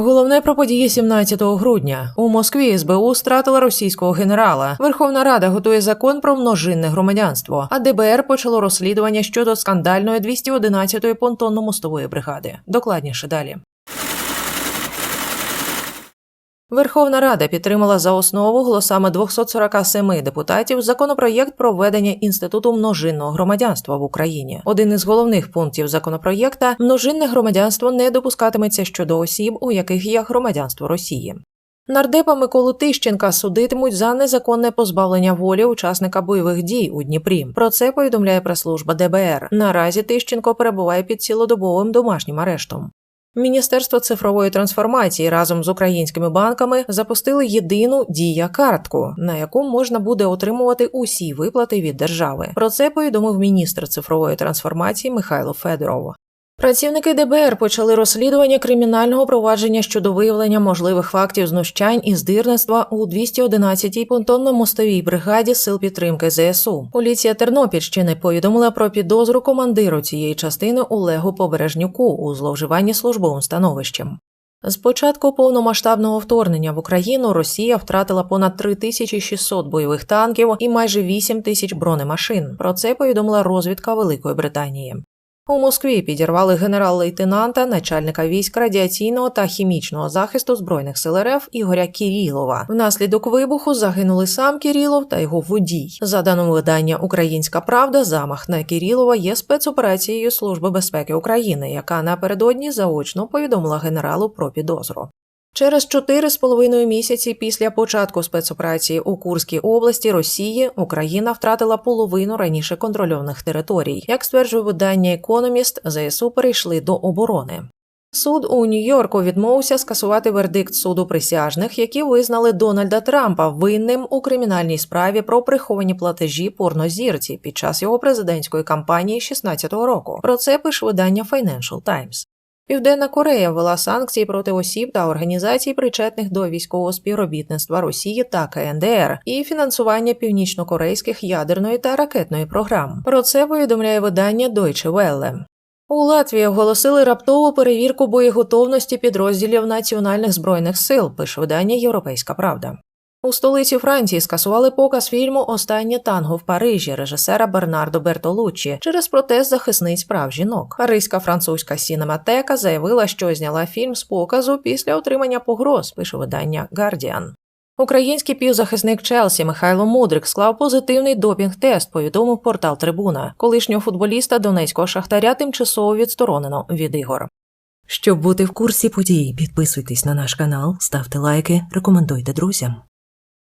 Головне про події 17 грудня у Москві СБУ стратила російського генерала. Верховна Рада готує закон про множинне громадянство. А ДБР почало розслідування щодо скандальної 211-ї понтонно-мостової бригади. Докладніше далі. Верховна Рада підтримала за основу голосами 247 депутатів законопроєкт про введення інституту множинного громадянства в Україні. Один із головних пунктів законопроєкта множинне громадянство не допускатиметься щодо осіб, у яких є громадянство Росії. Нардепа Миколу Тищенка судитимуть за незаконне позбавлення волі учасника бойових дій у Дніпрі. Про це повідомляє прес-служба ДБР. Наразі Тищенко перебуває під цілодобовим домашнім арештом. Міністерство цифрової трансформації разом з українськими банками запустили єдину дія картку, на яку можна буде отримувати усі виплати від держави. Про це повідомив міністр цифрової трансформації Михайло Федоров. Працівники ДБР почали розслідування кримінального провадження щодо виявлення можливих фактів знущань і здирництва у 211-й понтонно-мостовій бригаді сил підтримки ЗСУ. Поліція Тернопільщини повідомила про підозру командиру цієї частини Олегу Побережнюку у зловживанні службовим становищем. З початку повномасштабного вторгнення в Україну Росія втратила понад 3600 бойових танків і майже 8 тисяч бронемашин. Про це повідомила розвідка Великої Британії. У Москві підірвали генерал-лейтенанта, начальника військ радіаційного та хімічного захисту збройних сил РФ Ігоря Кірілова. Внаслідок вибуху загинули сам Кірілов та його водій. За даним видання Українська Правда, замах на Кірілова є спецоперацією Служби безпеки України, яка напередодні заочно повідомила генералу про підозру. Через чотири з половиною місяці після початку спецоперації у Курській області Росії Україна втратила половину раніше контрольованих територій. Як стверджує видання Економіст, ЗСУ перейшли до оборони. Суд у Нью-Йорку відмовився скасувати вердикт суду присяжних, які визнали Дональда Трампа винним у кримінальній справі про приховані платежі порнозірці під час його президентської кампанії 16-го року. Про це пише видання Financial Times. Південна Корея ввела санкції проти осіб та організацій, причетних до військового співробітництва Росії та КНДР і фінансування північнокорейських ядерної та ракетної програм. Про це повідомляє видання Deutsche Welle. У Латвії оголосили раптову перевірку боєготовності підрозділів національних збройних сил. Пише видання Європейська Правда. У столиці Франції скасували показ фільму Останнє танго в Парижі режисера Бернардо Бертолуччі через протест захисниць прав жінок. Паризька французька сінематека заявила, що зняла фільм з показу після отримання погроз. Пише видання Guardian. Український півзахисник Челсі Михайло Мудрик склав позитивний допінг-тест, повідомив портал Трибуна. Колишнього футболіста донецького шахтаря тимчасово відсторонено від ігор. Щоб бути в курсі подій, підписуйтесь на наш канал, ставте лайки, рекомендуйте друзям.